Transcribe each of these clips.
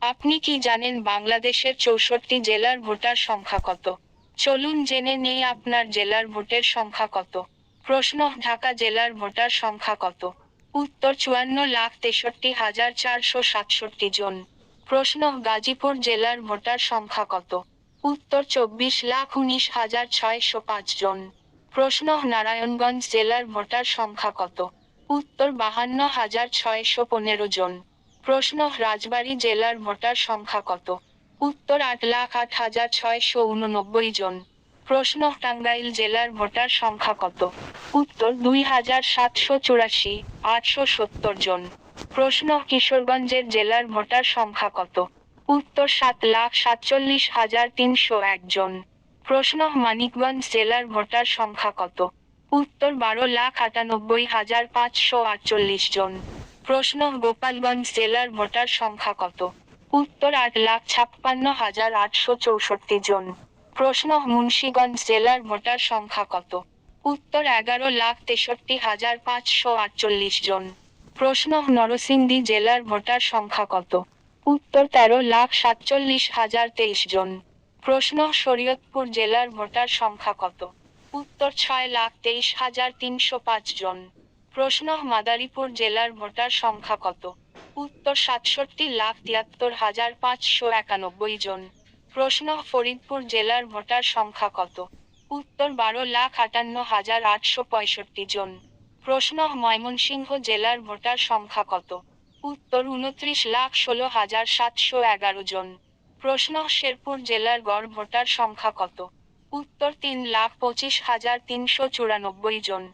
আপনি কি জানেন বাংলাদেশের চৌষট্টি জেলার ভোটার সংখ্যা কত? চলুন জেনে নেই আপনার জেলার ভোটের সংখ্যা কত। প্রশ্ন, ঢাকা জেলার ভোটার সংখ্যা কত? উত্তর, চুয়ান্ন লাখ তেষট্টি হাজার চারশো সাতষট্টি জন। প্রশ্ন, গাজীপুর জেলার ভোটার সংখ্যা কত? উত্তর, চব্বিশ লাখ উনিশ হাজার ছয়শো পাঁচ জন। প্রশ্ন, নারায়ণগঞ্জ জেলার ভোটার সংখ্যা কত? উত্তর, বাহান্ন হাজার ছয়শো পনেরো জন। প্রশ্ন, রাজবাড়ী জেলার ভোটার সংখ্যা কত? উত্তর, আট লাখ আট হাজার ছয়শো উননব্বই জন। প্রশ্ন, টাঙ্গাইল জেলার ভোটার সংখ্যা কত? উত্তর, দুই হাজার সাতশো চুরাশি, আটশো সত্তর জন। প্রশ্ন, কিশোরগঞ্জের জেলার ভোটার সংখ্যা কত? উত্তর, সাত লাখ সাতচল্লিশ হাজার তিনশো এক জন। প্রশ্ন, মানিকগঞ্জ জেলার ভোটার সংখ্যা কত? উত্তর, বারো লাখ আটানব্বই হাজার পাঁচশো আটচল্লিশ জন। প্রশ্ন, গোপালগঞ্জ জেলার ভোটার সংখ্যা কত? উত্তর, আট লাখ ছাপ্পান্ন হাজার আটশো চৌষট্টি জন। প্রশ্ন, মুন্সীগঞ্জ জেলার ভোটার সংখ্যা কত? উত্তর, এগারো লাখ তেষট্টি হাজার পাঁচশো আটচল্লিশ জন। প্রশ্ন, নরসিংদী জেলার ভোটার সংখ্যা কত? উত্তর, তেরো লাখ সাতচল্লিশ হাজার তেইশ জন। প্রশ্ন, শরীয়তপুর জেলার ভোটার সংখ্যা কত? উত্তর, ছয় লাখ তেইশ হাজার তিনশো পাঁচ জন। প্রশ্ন মাদারীপুর জেলার ভোটার সংখ্যা কত? উত্তর সাতষট্টি লাখ তিয়াত্তর হাজার পাঁচশো একানব্বই জন। প্রশ্ন ফরিদপুর জেলার ভোটার সংখ্যা কত? উত্তর বারো লাখ আটান্ন হাজার আটশো পঁয়ষট্টি জন। প্রশ্ন ময়মনসিংহ জেলার ভোটার সংখ্যা কত? উত্তর উনত্রিশ লাখ ষোলো হাজার সাতশো এগারো জন। প্রশ্ন শেরপুর জেলার গড় ভোটার সংখ্যা কত? উত্তর তিন লাখ পঁচিশ হাজার তিনশো চুরানব্বই জন।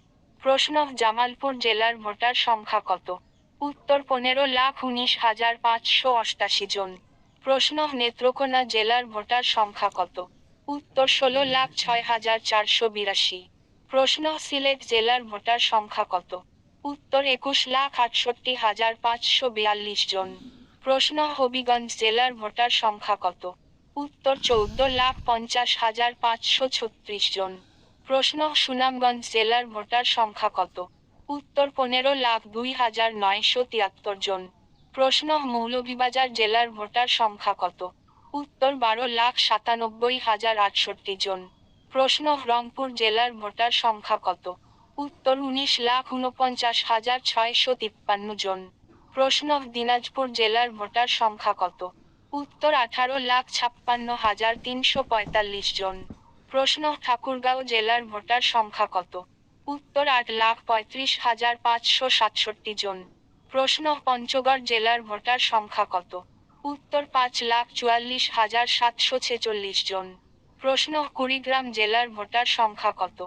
প্রশ্ন, জামালপুর জেলার ভোটার সংখ্যা কত? উত্তর, পনেরো লাখ উনিশ হাজার পাঁচশো অষ্টাশি জন। প্রশ্ন, নেত্রকোনা জেলার ভোটার সংখ্যা কত? উত্তর, ষোলো লাখ ছয় হাজার চারশো বিরাশি। প্রশ্ন, সিলেট জেলার ভোটার সংখ্যা কত? উত্তর, একুশ লাখ আটষট্টি হাজার পাঁচশো বিয়াল্লিশ জন। প্রশ্ন, হবিগঞ্জ জেলার ভোটার সংখ্যা কত? উত্তর, চৌদ্দ লাখ পঞ্চাশ হাজার পাঁচশো ছত্রিশ জন। প্রশ্ন সুনামগঞ্জ জেলার ভোটার সংখ্যা কত? উত্তর পনেরো লাখ দুই হাজার নয়শো তিয়াত্তর জন। প্রশ্ন মৌলভীবাজার জেলার ভোটার সংখ্যা কত? উত্তর বারো লাখ সাতানব্বই হাজার আটষট্টি জন। প্রশ্ন রংপুর জেলার ভোটার সংখ্যা কত? উত্তর উনিশ লাখ উনপঞ্চাশ হাজার ছয়শো তিপ্পান্ন জন। প্রশ্ন দিনাজপুর জেলার ভোটার সংখ্যা কত? উত্তর আঠারো লাখ ছাপ্পান্ন হাজার তিনশো পঁয়তাল্লিশ জন। প্রশ্ন ঠাকুরগাঁও জেলার ভোটার সংখ্যা কত? উত্তর আট লাখ পঁয়ত্রিশ হাজার পাঁচশো সাতষট্টি জন। প্রশ্ন পঞ্চগড় জেলার ভোটার সংখ্যা কত? উত্তর পাঁচ লাখ চুয়াল্লিশ হাজার সাতশো ছেচল্লিশ জন। প্রশ্ন কুড়িগ্রাম জেলার ভোটার সংখ্যা কত?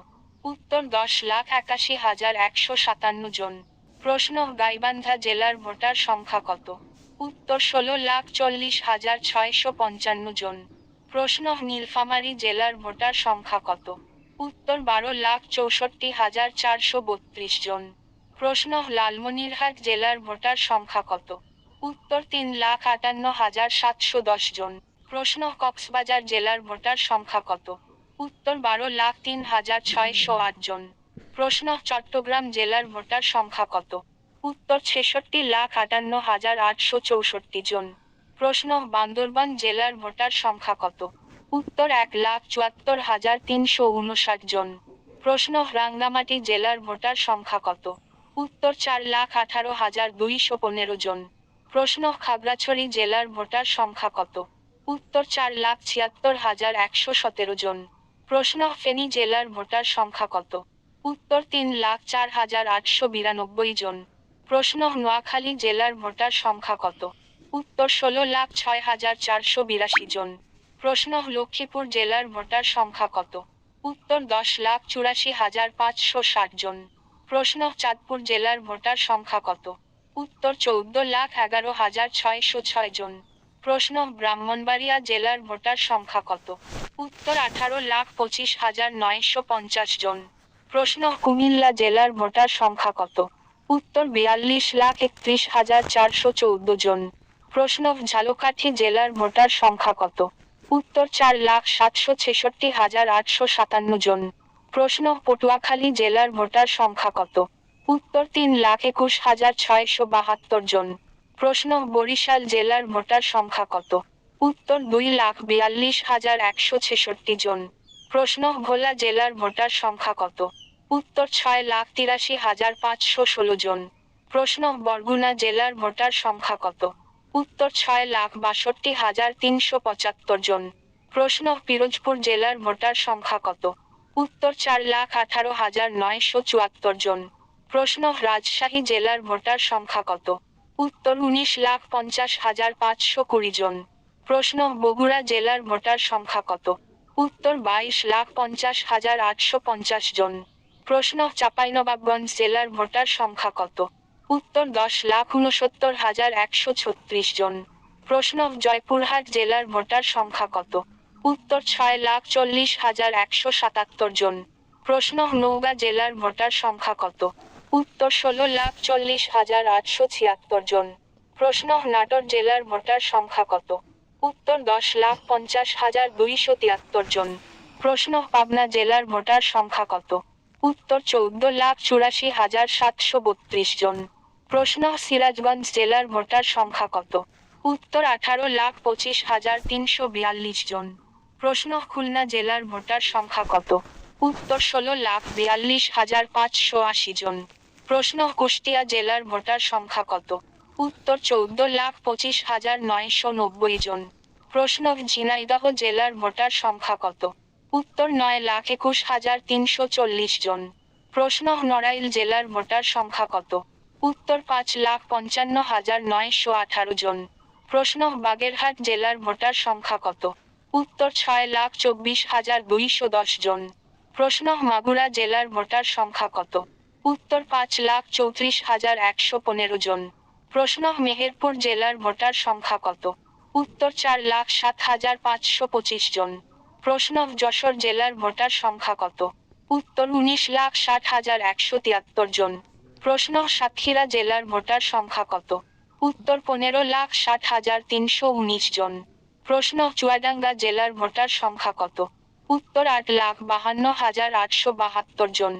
উত্তর দশ লাখ একাশি হাজার একশো সাতান্ন জন। প্রশ্ন গাইবান্ধা জেলার ভোটার সংখ্যা কত? উত্তর ষোলো লাখ চল্লিশ হাজার ছয়শো পঞ্চান্ন জন। প্রশ্ন, নীলফামারী জেলার ভোটার সংখ্যা কত? উত্তর, বারো লাখ চৌষট্টি হাজার চারশো বত্রিশ জন। প্রশ্ন, লালমনিরহাট জেলার ভোটার সংখ্যা কত? উত্তর, তিন লাখ আটান্ন হাজার সাতশো দশ জন। প্রশ্ন, কক্সবাজার জেলার ভোটার সংখ্যা কত? উত্তর, বারো লাখ তিন হাজার ছয়শো আট জন। প্রশ্ন, চট্টগ্রাম জেলার ভোটার সংখ্যা কত? উত্তর, ছেষট্টি লাখ আটান্ন হাজার আটশো চৌষট্টি জন। প্রশ্ন, বান্দরবান জেলার ভোটার সংখ্যা কত? উত্তর, এক লাখ চুয়াত্তর হাজার তিনশো উনষাট জন। প্রশ্ন, রাঙ্গামাটি জেলার ভোটার সংখ্যা কত? উত্তর, চার লাখ আঠারো হাজার দুইশো পনেরো জন। প্রশ্ন, খাগড়াছড়ি জেলার ভোটার সংখ্যা কত? উত্তর, চার লাখ ছিয়াত্তর হাজার একশো সতেরো জন। প্রশ্ন, ফেনী জেলার ভোটার সংখ্যা কত? উত্তর, তিন লাখ চার হাজার আটশো বিরানব্বই জন। প্রশ্ন, নোয়াখালী জেলার ভোটার সংখ্যা কত? উত্তর ষোলো লাখ ছয় হাজার চারশো বিরাশি জন। প্রশ্ন লক্ষ্মীপুর জেলার ভোটার সংখ্যা কত? উত্তর দশ লাখ চুরাশি হাজার পাঁচশো ষাট জন। প্রশ্ন চাঁদপুর জেলার ভোটার সংখ্যা কত? উত্তর চৌদ্দ লাখ এগারো হাজার ছয়শো ছয় জন। প্রশ্ন ব্রাহ্মণবাড়িয়া জেলার ভোটার সংখ্যা কত? উত্তর আঠারো লাখ পঁচিশ হাজার নয়শো পঞ্চাশ জন। প্রশ্ন কুমিল্লা জেলার ভোটার সংখ্যা কত? উত্তর বিয়াল্লিশ লাখ একত্রিশ হাজার চারশো চৌদ্দ জন। প্রশ্ন, ঝালকাঠি জেলার ভোটার সংখ্যা কত? উত্তর, চার লাখ সাতশো ছেষট্টি হাজার আটশো সাতান্ন জন। প্রশ্ন, পটুয়াখালী জেলার ভোটার সংখ্যা কত? উত্তর, তিন লাখ একুশ হাজার ছয়শো বাহাত্তর জন। প্রশ্ন, বরিশাল জেলার ভোটার সংখ্যা কত? উত্তর, দুই লাখ বিয়াল্লিশ হাজার একশো ছেষট্টি জন। প্রশ্ন, ভোলা জেলার ভোটার সংখ্যা কত? উত্তর, ছয় লাখ তিরাশি হাজার পাঁচশো ষোলো জন। প্রশ্ন, বরগুনা জেলার ভোটার সংখ্যা কত? উত্তর ছয় লাখ বাষট্টি হাজার তিনশো পঁচাত্তর জন। প্রশ্ন, পিরোজপুর জেলার ভোটার সংখ্যা কত? উত্তর, চার লাখ আঠারো হাজার নয়শো চুয়াত্তর জন। প্রশ্ন, রাজশাহী জেলার ভোটার সংখ্যা কত? উত্তর, উনিশ লাখ পঞ্চাশ হাজার পাঁচশো কুড়ি জন। প্রশ্ন, বগুড়া জেলার ভোটার সংখ্যা কত? উত্তর, বাইশ লাখ পঞ্চাশ হাজার আটশো পঞ্চাশ জন। প্রশ্ন, চাঁপাইনবাবগঞ্জ জেলার ভোটার সংখ্যা কত? উত্তর দশ লাখ উনসত্তর হাজার একশো ছত্রিশ জন। প্রশ্ন, জয়পুরহাট জেলার ভোটার সংখ্যা কত? উত্তর, ছয় লাখ চল্লিশ হাজার একশো সাতাত্তর জন। প্রশ্ন নৌগা জেলার ভোটার সংখ্যা কত? উত্তর, ষোলো লাখ চল্লিশ হাজার আটশো ছিয়াত্তর জন। প্রশ্ন, নাটোর জেলার ভোটার সংখ্যা কত? উত্তর, দশ লাখ পঞ্চাশ হাজার দুইশো তিয়াত্তর জন। প্রশ্ন, পাবনা জেলার ভোটার সংখ্যা কত? উত্তর, চৌদ্দ লাখ চুরাশি হাজার সাতশো বত্রিশ জন। প্রশ্ন, সিরাজগঞ্জ জেলার ভোটার সংখ্যা কত? উত্তর, আঠারো লাখ পঁচিশ হাজার তিনশো বিয়াল্লিশ জন। প্রশ্ন, খুলনা জেলার ভোটার সংখ্যা কত? উত্তর, ষোলো লাখ বিয়াল্লিশ হাজার পাঁচশো আশি জন। প্রশ্ন, কুষ্টিয়া জেলার ভোটার সংখ্যা কত? উত্তর, চৌদ্দ লাখ পঁচিশ হাজার নয়শো নব্বই জন। প্রশ্ন, ঝিনাইদহ জেলার ভোটার সংখ্যা কত? উত্তর, নয় লাখ একুশ হাজার তিনশো চল্লিশ জন। প্রশ্ন, নড়াইল জেলার ভোটার সংখ্যা কত? উত্তর পাঁচ লাখ পঞ্চান্ন হাজার নয়শো আঠারো জন। প্রশ্ন, বাগেরহাট জেলার ভোটার সংখ্যা কত? উত্তর, ছয় লাখ চব্বিশ হাজার দুইশো দশ জন। প্রশ্ন, মাগুরা জেলার ভোটার সংখ্যা কত? উত্তর, পাঁচ লাখ চৌত্রিশ হাজার একশো পনেরো জন। প্রশ্ন, মেহেরপুর জেলার ভোটার সংখ্যা কত? উত্তর, চার লাখ সাত হাজার পাঁচশো পঁচিশ জন। প্রশ্ন, যশোর জেলার ভোটার সংখ্যা কত? উত্তর, উনিশ লাখ ষাট হাজার একশো তিয়াত্তর জন। প্রশ্ন সাতক্ষীরা জেলার ভোটার সংখ্যা কত? উত্তর পনেরো লাখ ষাট হাজার তিনশো উনিশ জন। প্রশ্ন চুয়াডাঙ্গা জেলার ভোটার সংখ্যা কত? উত্তর আট লাখ বাহান্ন হাজার আটশো বাহাত্তর জন।